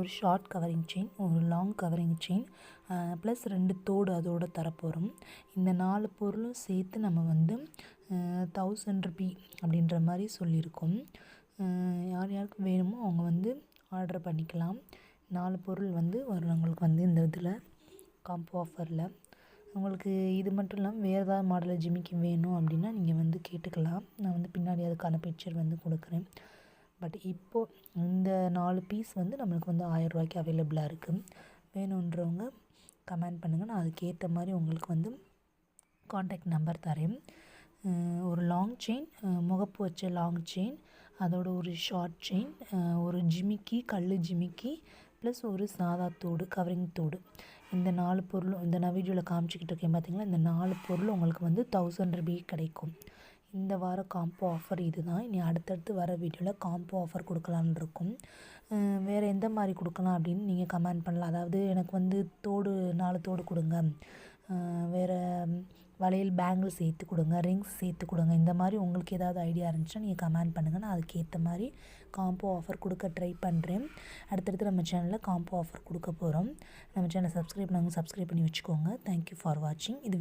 ஒரு short covering chain ஒரு long covering chain plus ரெண்டு தோடு அதோடு தரப்போகிறோம் இந்த நாலு பொருளும் சேர்த்து நம்ம வந்து தௌசண்ட் ருபி அப்படின்ற மாதிரி சொல்லியிருக்கோம். யார் யாருக்கு வேணுமோ அவங்க வந்து ஆர்டர் பண்ணிக்கலாம். நாலு பொருள் வந்து வர்றவங்களுக்கு வந்து இந்த இதில் காம்போ ஆஃபரில் உங்களுக்கு இது மட்டும் இல்லாமல் வேறு ஏதாவது மாடலில் ஜிமிக்கு வேணும் அப்படின்னா நீங்கள் வந்து கேட்டுக்கலாம். நான் வந்து பின்னாடி அதுக்கான பிக்சர் வந்து கொடுக்குறேன். பட் இப்போது இந்த நாலு பீஸ் வந்து நம்மளுக்கு வந்து ஆயரூவாய்க்கு அவைலபிளாக இருக்குது வேணுன்றவங்க கமெண்ட் பண்ணுங்கள் நான் அதுக்கேற்ற மாதிரி உங்களுக்கு வந்து காண்டாக்ட் நம்பர் தரேன். ஒரு லாங் செயின் முகப்பு வச்ச லாங் செயின் அதோட ஒரு ஷார்ட் செயின் ஒரு ஜிமிக்கி கல் ஜிமிக்கி ப்ளஸ் ஒரு சாதா தோடு கவரிங் தோடு. இந்த நாலு பொருளும் இந்த நான் வீடியோவில் காமிச்சிக்கிட்டு இருக்கேன் பார்த்தீங்களா இந்த நாலு பொருள் உங்களுக்கு வந்து தௌசண்ட் ருபி கிடைக்கும். இந்த வார காம்போ ஆஃபர் இது தான் இனி அடுத்தடுத்து வர வீடியோவில் காம்போ ஆஃபர் கொடுக்கலான்னு இருக்கும். வேறு எந்த மாதிரி கொடுக்கலாம் அப்படின்னு நீங்கள் கமெண்ட் பண்ணலாம். அதாவது எனக்கு வந்து தோடு நாலு தோடு கொடுங்க. வேறு வளையல் பேங்கிள் சேர்த்து கொடுங்க ரிங்ஸ் சேர்த்து கொடுங்க. இந்த மாதிரி உங்களுக்கு ஏதாவது ஐடியா இருந்துச்சுன்னா நீங்கள் கமெண்ட் பண்ணுங்கள் நான் அதுக்கேற்ற மாதிரி காம்போ ஆஃபர் கொடுக்க ட்ரை பண்ணுறேன் அடுத்தடுத்து நம்ம சேனலில் காம்போ ஆஃபர் கொடுக்க போகிறோம் நம்ம சேனலை சப்ஸ்கிரைப் பண்ணாங்க சப்ஸ்கிரைப் பண்ணி வச்சுக்கோங்க. தேங்க்யூ ஃபார் வாட்சிங் இது